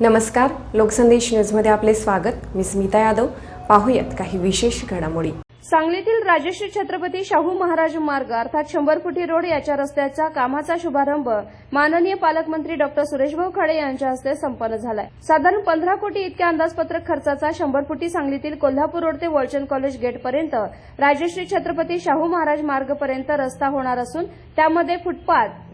नमस्कार लोकसंदेश न्यूजमध्ये आपले स्वागत. मी स्मिता यादव. पाहूयात काही विशेष घडामोडी. सांगलीतील राजश्री छत्रपती शाहू महाराज मार्ग अर्थात शंभर फुटी रोड याच्या रस्त्याचा कामाचा शुभारंभ माननीय पालकमंत्री डॉक्टर सुरेशभाऊ खाडे यांच्या हस्ते संपन्न झालाय. साधारण पंधरा कोटी इतक्या अंदाजपत्रक खर्चाचा शंभर फुटी सांगलीतील कोल्हापूर रोड ते वळचन कॉलेज गेटपर्यंत राजश्री छत्रपती शाहू महाराज मार्गपर्यंत रस्ता होणार असून त्यामध्ये फुटपाथ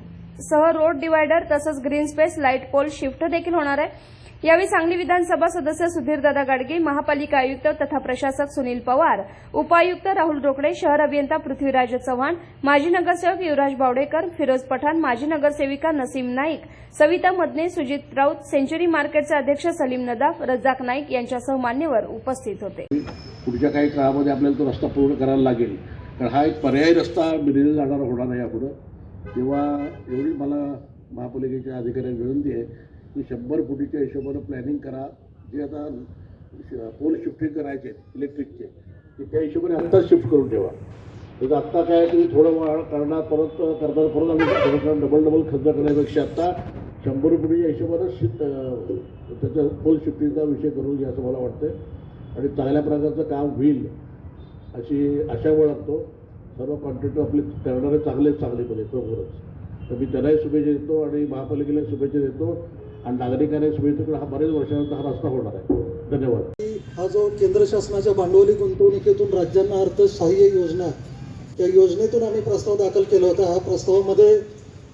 सह रोड डिवायडर तसंच green space light pole shift देखील होणार आहे. यावेळी सांगली विधानसभा सदस्य सुधीरदादा गाडगे महापालिका आयुक्त तथा प्रशासक सुनील पवार उपायुक्त राहुल रोकडे शहर अभियंता पृथ्वीराज चव्हाण माजी नगरसेवक युवराज बावडेकर फिरोज पठाण माजी नगरसेविका नसीम नाईक सविता मदने सुजित राऊत सेंचुरी मार्केटचे अध्यक्ष सलीम नदाफ रज्जाक नाईक यांच्यासह मान्यवर उपस्थित होते. पुढच्या काही काळामध्ये आपल्याला तो रस्ता पूर्ण करायला लागेल. कारण हा एक पर्यायी रस्ता दिलेला जाणार होणार नाही यापुढं. तेव्हा एवढी मला महापालिकेच्या अधिकाऱ्यांनी विनंती आहे की शंभर फुटीच्या हिशोबानं प्लॅनिंग करा. जे आता पोल शिफ्टिंग करायचे इलेक्ट्रिकचे ते त्या हिशोबाने आत्ताच शिफ्ट करून ठेवा. तर आत्ता काय तुम्ही थोडं वाढ करणार परत करणार परत आम्ही डबल डबल खर्च करण्यापेक्षा आत्ता शंभर फुटीच्या हिशोबानं शिफ्ट त्याचं पोल शिफ्टिंगचा विषय करून घ्या असं मला वाटतं आणि चांगल्या प्रकारचं काम होईल अशी आशा बाळगतो. सर्व कॉन्ट्रॅक्टर आपले करणारे चांगलेच चांगलेपणे खरोखरच तर मी त्यांनाही शुभेच्छा देतो आणि महापालिकेला शुभेच्छा देतो. आणि नागरिकांना शुभेच्छा देतो. हा बरेच वर्षानंतर हा रस्ता होणार आहे. धन्यवाद. हा जो केंद्र शासनाच्या भांडवली गुंतवणुकीतून राज्यांना अर्थसहाय्य योजना या योजनेतून आम्ही प्रस्ताव दाखल केला होता. हा प्रस्तावामध्ये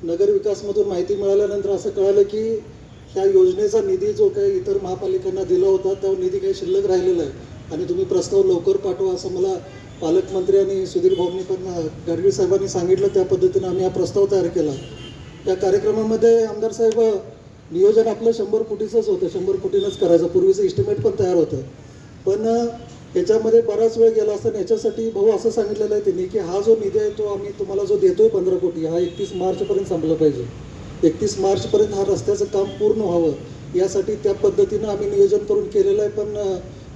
नगरविकासमधून माहिती मिळाल्यानंतर असं कळालं की ह्या योजनेचा निधी जो काही इतर महापालिकांना दिला होता तो निधी काही शिल्लक राहिलेला आहे. आणि तुम्ही प्रस्ताव लवकर पाठवा असं मला पालकमंत्री आणि सुधीर भाऊंनी पण गाडगे साहेबांनी सांगितलं त्या पद्धतीनं आम्ही हा प्रस्ताव तयार केला. त्या कार्यक्रमामध्ये आमदार साहेब नियोजन आपलं शंभर कोटीचंच होतं. शंभर कोटीनंच करायचं. पूर्वीचं इस्टिमेट पण तयार होतं. पण याच्यामध्ये बराच वेळ गेला असताना याच्यासाठी भाऊ असं सांगितलेलं आहे त्यांनी की हा जो निधी आहे तो आम्ही तुम्हाला जो देतो आहे पंधरा कोटी हा एकतीस मार्चपर्यंत संपला पाहिजे. एकतीस मार्चपर्यंत हा रस्त्याचं काम पूर्ण व्हावं. यासाठी त्या पद्धतीनं आम्ही नियोजन करून केलेलं आहे. पण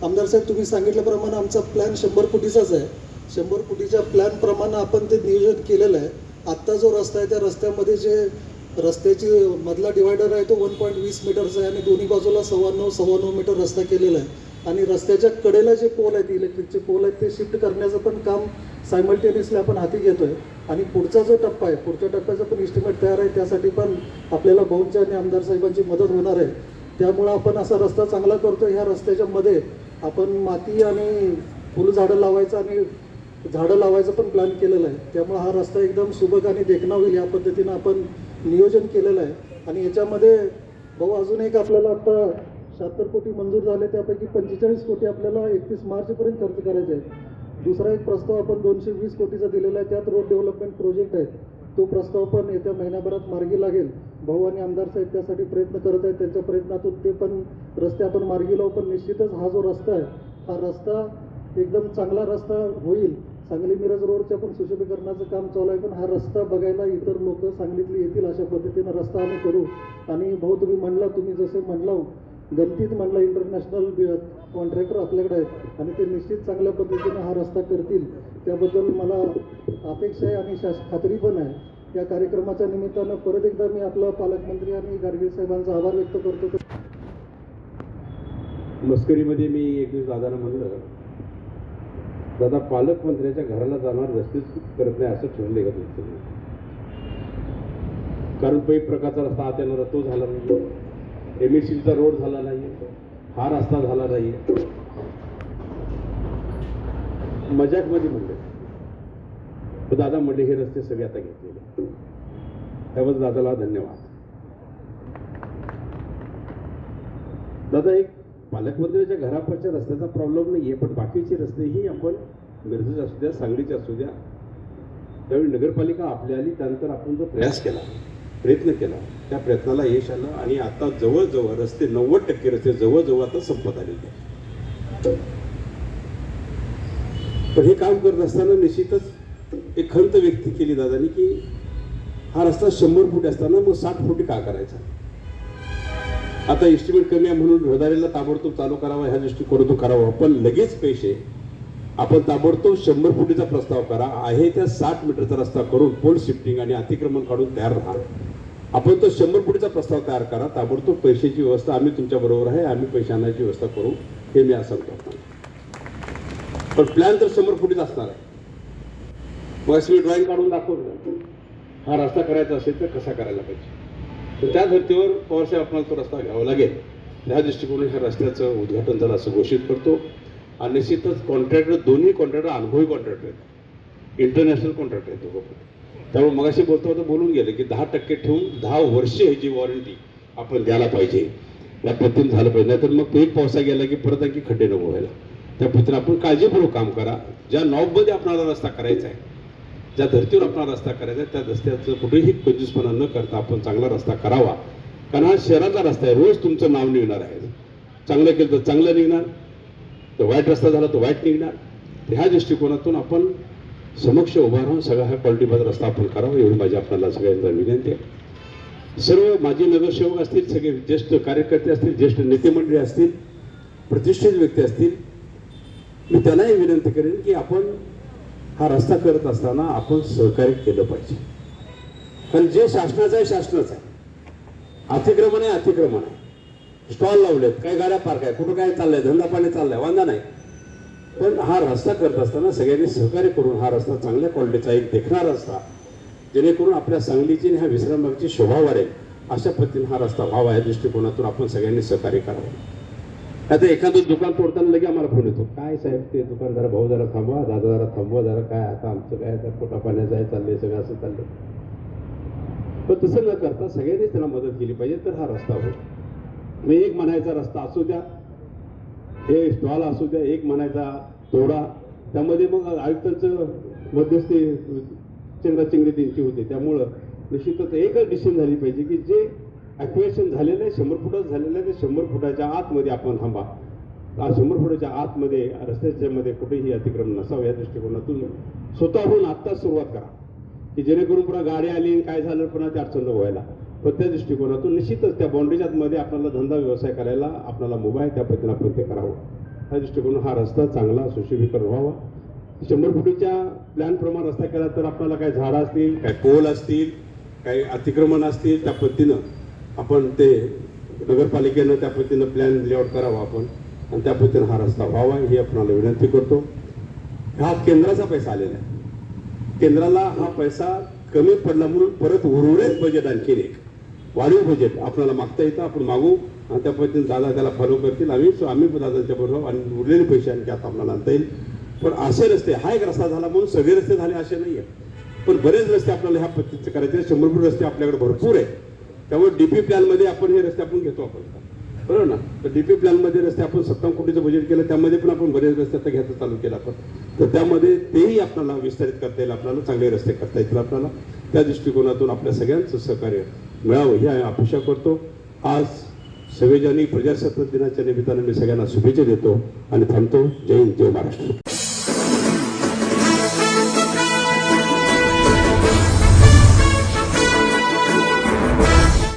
आमदार साहेब तुम्ही सांगितल्याप्रमाणे आमचा प्लॅन शंभर कोटीचाच आहे. शंभर कोटीच्या प्लॅनप्रमाणे आपण ते नियोजन केलेलं आहे. आत्ता जो रस्ता आहे त्या रस्त्यामध्ये जे रस्त्याची मधला डिवायडर आहे तो वन पॉईंट वीस मीटरचा आहे आणि दोन्ही बाजूला सव्वा नऊ सव्वा नऊ मीटर रस्ता केलेला आहे. आणि रस्त्याच्या कडेला जे पोल आहेत इलेक्ट्रिकचे पोल आहेत ते शिफ्ट करण्याचं पण काम सायमल्टेनियसली आपण हाती घेतो आहे आणि पुढचा जो टप्पा आहे पुढच्या टप्प्याचा पण इस्टिमेट तयार आहे. त्यासाठी पण आपल्याला भाऊंच्या आणि आमदार साहेबांची मदत होणार आहे. त्यामुळं आपण असा रस्ता चांगला करतो ह्या रस्त्याच्या मध्ये आपण माती आणि फुलझाडं लावायचं आणि झाडं लावायचं पण प्लॅन केलेलं आहे. त्यामुळे हा रस्ता एकदम सुबक आणि देखणा होईल या पद्धतीनं आपण नियोजन केलेलं आहे. आणि याच्यामध्ये भाऊ अजून एक आपल्याला आता शहात्तर कोटी मंजूर झाले त्यापैकी पंचेचाळीस कोटी आपल्याला एकतीस मार्चपर्यंत खर्च करायचे आहे दुसरा एक प्रस्ताव आपण दोनशे वीस कोटीचा दिलेला आहे त्यात रोड डेव्हलपमेंट प्रोजेक्ट आहे. तो प्रस्ताव पण येत्या महिन्याभरात मार्गी लागेल. भाऊ आणि आमदार साहेब त्यासाठी प्रयत्न करत आहेत. त्यांच्या प्रयत्नातून ते पण रस्ते आपण मार्गी लावू पण निश्चितच हा जो रस्ता आहे हा रस्ता एकदम चांगला रस्ता होईल. सांगली मिरज रोडच्या पण सुशोभीकरणाचं काम चालू आहे पण हा रस्ता बघायला इतर लोक सांगलीतली येतील अशा पद्धतीनं रस्ता आम्ही करू. आणि भाऊ तुम्ही म्हणला तुम्ही जसे म्हणला गमतीत म्हणला इंटरनॅशनल कॉन्ट्रॅक्टर आपल्याकडे आहेत. आणि ते निश्चित चांगल्या पद्धतीनं हा रस्ता करतील. त्याबद्दल मला अपेक्षा आहे आणि शास खात्री पण आहे. या कार्यक्रमाच्या निमित्तानं परत एकदा मी आपला पालकमंत्री आणि गाडगीळ साहेबांचा आभार व्यक्त करतो. मस्करीमध्ये मी एक दिवस दादाला म्हणलं दादा पालकमंत्र्याच्या घराला जाणार रस्तेच करत नाही असं ठरले का तुमचं? कारण पै प्रकारचा रस्ता आत येणारा तो झाला नाही एम एस सीचा रोड झाला नाही हा रस्ता झाला नाही मजाकमध्ये म्हणले. तर दादा म्हणले हे रस्ते सगळे आता घेतलेले त्याबद्दल दादाला धन्यवाद. दादा एक पालकमंत्र्याच्या घरापरच्या रस्त्याचा प्रॉब्लेम नाही आहे पण बाकीचे रस्तेही आपण मिरजेचे असू द्या सांगलीचे असू द्या. त्यावेळी नगरपालिका आपल्या आली त्यानंतर आपण जो प्रयास केला प्रयत्न केला त्या प्रयत्नाला यश आलं आणि आता जवळजवळ रस्ते नव्वद टक्के रस्ते जवळजवळ आता संपत आलेले आहेत. पण हे काम करत असताना निश्चितच एक खंत व्यक्त केली दादानी की हा रस्ता शंभर फूट असताना मग साठ फुटी का करायचा? आता एस्टिमेट कमी आहे म्हणून रहदारीला ताबडतोब चालू करावा ह्या दृष्टिकोनातून करावा. पण लगेच पैसे आपण ताबडतोब शंभर फुटीचा प्रस्ताव करा आहे त्या साठ मीटरचा रस्ता करून पोल शिफ्टिंग आणि अतिक्रमण काढून तयार राहा. आपण तो शंभर फुटीचा प्रस्ताव तयार करा ताबडतोब पैशाची व्यवस्था आम्ही तुमच्या बरोबर आहे आम्ही पैसे आणायची व्यवस्था करू हे मी असं करतो. पण प्लॅन तर शंभर फुटीचा असणार आहे. बस मी ड्रॉईंग काढून दाखवतो हा रस्ता करायचा असेल तर कसा करायला पाहिजे? तर त्या धर्तीवर पवारसाहेब आपल्याला तो रस्ता घ्यावा लागेल. ह्या दृष्टिकोनाने ह्या रस्त्याचं उद्घाटन झालं असं घोषित करतो. आणि निश्चितच कॉन्ट्रॅक्टर दोन्ही कॉन्ट्रॅक्टर अनुभवी कॉन्ट्रॅक्टर आहेत. इंटरनॅशनल कॉन्ट्रॅक्टर आहेत दोघं त्यामुळे मगाशी बोलता होता बोलून गेले की दहा टक्के ठेवून दहा वर्षे ह्याची वॉरंटी आपण द्यायला पाहिजे. या पद्धतीने झालं पाहिजे. नाहीतर मग एक पावसा गेला की परत आणखी खड्डे नको व्हायला. त्या पद्धतीने आपण काळजीपूर्वक काम करा. ज्या नॉबमध्ये आपणाला रस्ता करायचा आहे ज्या धर्तीवर आपला रस्ता करायचा आहे त्या रस्त्याचं कुठेही कंजूसपणा न करता आपण चांगला रस्ता करावा. कारण हा शहराचा रस्ता आहे रोज तुमचं नाव निघणार आहे. चांगलं केलं तर चांगलं निघणार तर वाईट रस्ता झाला तर वाईट निघणार. तर ह्या दृष्टिकोनातून आपण समक्ष उभा राहून सगळा हा क्वालिटीबाज रस्ता आपण करावा एवढी माझी आपल्याला सगळ्यांना विनंती आहे. सर्व माजी नगरसेवक असतील सगळे ज्येष्ठ कार्यकर्ते असतील ज्येष्ठ नेते मंडळी असतील प्रतिष्ठित व्यक्ती असतील मी त्यांनाही विनंती करेन की आपण हा रस्ता करत असताना आपण सहकार्य केलं पाहिजे. कारण जे शासनाचं आहे शासनाचं आहे. अतिक्रमण आहे अतिक्रमण आहे. स्टॉल लावलेत काही गाड्या पार्क आहे कुठं काय चाललंय धंदा पाणी चाललाय वांदा नाही. पण हा रस्ता करत असताना सगळ्यांनी सहकार्य करून हा रस्ता चांगल्या क्वालिटीचा एक देखणारा रस्ता जेणेकरून आपल्या सांगलीची आणि ह्या विश्रामबागची शोभा वाढेल. अशा पद्धतीने हा रस्ता व्हावा या दृष्टिकोनातून आपण सगळ्यांनी सहकार्य करावं. आता एखादं दुकान तोडताना लगे आम्हाला फोन येतो. काय साहेब ते दुकान जरा भाऊ जरा थांबवा दादा जरा थांबवा जरा काय आता आमचं काय आता पोटा पाण्याचं आहे चाललंय सगळं असं चाललंय. पण तसं न करता सगळ्यांनीच त्याला मदत केली पाहिजे तर हा रस्ता होईल मी एक म्हणायचा रस्ता असू द्या हे स्टॉल असू द्या एक म्हणायचा तोडा. त्यामध्ये मग आयुक्तांचं मध्यस्थी चेंगराचेंगरी त्यांची होते. त्यामुळं निश्चितच एकच डिसिजन झाली पाहिजे की जे ॲक्युएशन झालेलं आहे शंभर फुटाचं झालेलं आहे ते शंभर फुटाच्या आतमध्ये आपण थांबा. शंभर फुटाच्या आतमध्ये रस्त्याच्या मध्ये कुठेही अतिक्रमण नसावं या दृष्टिकोनातून स्वतःहून आत्ताच सुरुवात करा. की जेणेकरून पुन्हा गाडी आली आणि काय झालं पुन्हा ते अडचण व्हायला. पण त्या दृष्टिकोनातून निश्चितच त्या बाउंड्रीच्या आतमध्ये आपल्याला धंदा व्यवसाय करायला आपल्याला मोबाईल त्या पद्धतीने आपण ते करावं. त्या दृष्टिकोन हा रस्ता चांगला सुशोभीकरण व्हावा. शंभर फुटीच्या प्लॅनप्रमाणे रस्ता केला तर आपल्याला काय झाडं असतील काय पोल असतील काही अतिक्रमण असतील त्या पद्धतीनं आपण ते नगरपालिकेनं त्या पद्धतीनं प्लॅन लेआउट करावा आपण. आणि त्या पद्धतीनं हा रस्ता व्हावा ही आपणाला विनंती करतो. हा केंद्राचा पैसा आलेला आहे. केंद्राला हा पैसा कमी पडला म्हणून परत उर्वरित बजेट आणखीन एक. वाढीव बजेट आपल्याला मागता येतं आपण मागू. आणि त्या पद्धतीने दादा त्याला फॉलो करतील. आम्ही आम्ही पण दादांच्या बरोबर आणि उरलेले पैसे आणखी आता आपल्याला आणता येईल. पण असे रस्ते हा एक रस्ता झाला म्हणून सगळे रस्ते झाले असे नाही आहे पण बरेच रस्ते आपल्याला ह्या पद्धतीचे करायचे शंभर फूट रस्ते आपल्याकडे भरपूर आहे त्यामुळे डीपी प्लॅनमध्ये आपण हे रस्ते आपण घेतो आपण. बरोबर ना? तर डीपी प्लॅनमध्ये रस्ते आपण सत्तावन्न कोटीचं बजेट केलं त्यामध्ये पण आपण बरेच रस्ते आता घ्यायचं चालू केलं आपण. तर त्यामध्ये तेही आपल्याला विस्तारित करता येईल आपल्याला चांगले रस्ते करता येतील आपल्याला. त्या दृष्टिकोनातून आपल्या सगळ्यांचं सहकार्य मिळावं ही अपेक्षा करतो. आज संविधानिक प्रजासत्ताक दिनाच्या निमित्तानं मी सगळ्यांना शुभेच्छा देतो आणि थांबतो. जय हिंद जय महाराष्ट्र.